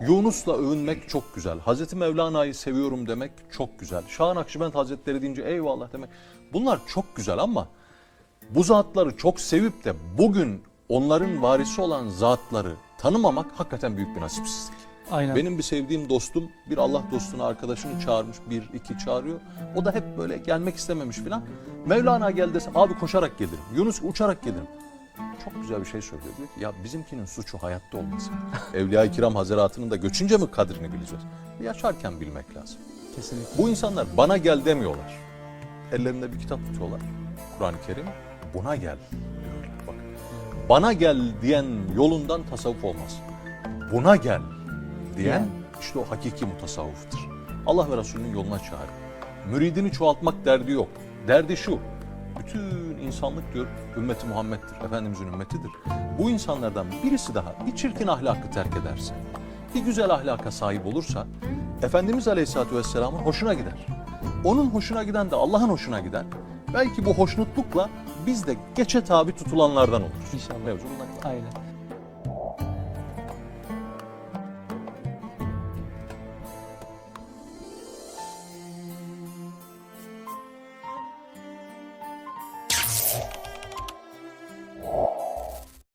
Yunus'la övünmek çok güzel. Hazreti Mevlana'yı seviyorum demek çok güzel. Şah Nakşibend Hazretleri deyince eyvallah demek. Bunlar çok güzel ama bu zatları çok sevip de bugün onların varisi olan zatları tanımamak hakikaten büyük bir nasipsizlik. Aynen. Benim bir sevdiğim dostum bir Allah dostunu arkadaşını çağırmış bir iki çağırıyor. O da hep böyle gelmek istememiş filan. Mevlana gel dese abi koşarak gelirim. Yunus uçarak gelirim. Çok güzel bir şey söylüyor. Diyor ki ya bizimkinin suçu hayatta olması. Evliya-i Kiram Hazretleri'nin de göçünce mi kadrini bileceğiz? Yaşarken bilmek lazım. Kesinlikle. Bu insanlar bana gel demiyorlar. Ellerinde bir kitap tutuyorlar. Kur'an-ı Kerim buna gel diyorlar. Bak. Bana gel diyen yolundan tasavvuf olmaz. Buna gel diyen Yani. işte o hakiki mutasavvıftır. Allah ve Resulünün yoluna çağır. Müridini çoğaltmak derdi yok. Derdi şu. Bütün insanlık diyor ümmeti Muhammed'dir. Efendimizin ümmetidir. Bu insanlardan birisi daha bir çirkin ahlakı terk ederse, bir güzel ahlaka sahip olursa Efendimiz Aleyhisselatü Vesselam'ın hoşuna gider. Onun hoşuna giden de Allah'ın hoşuna gider. Belki bu hoşnutlukla biz de geçe tabi tutulanlardan oluruz. İnşallah. Mevzu ibaret. Aynen.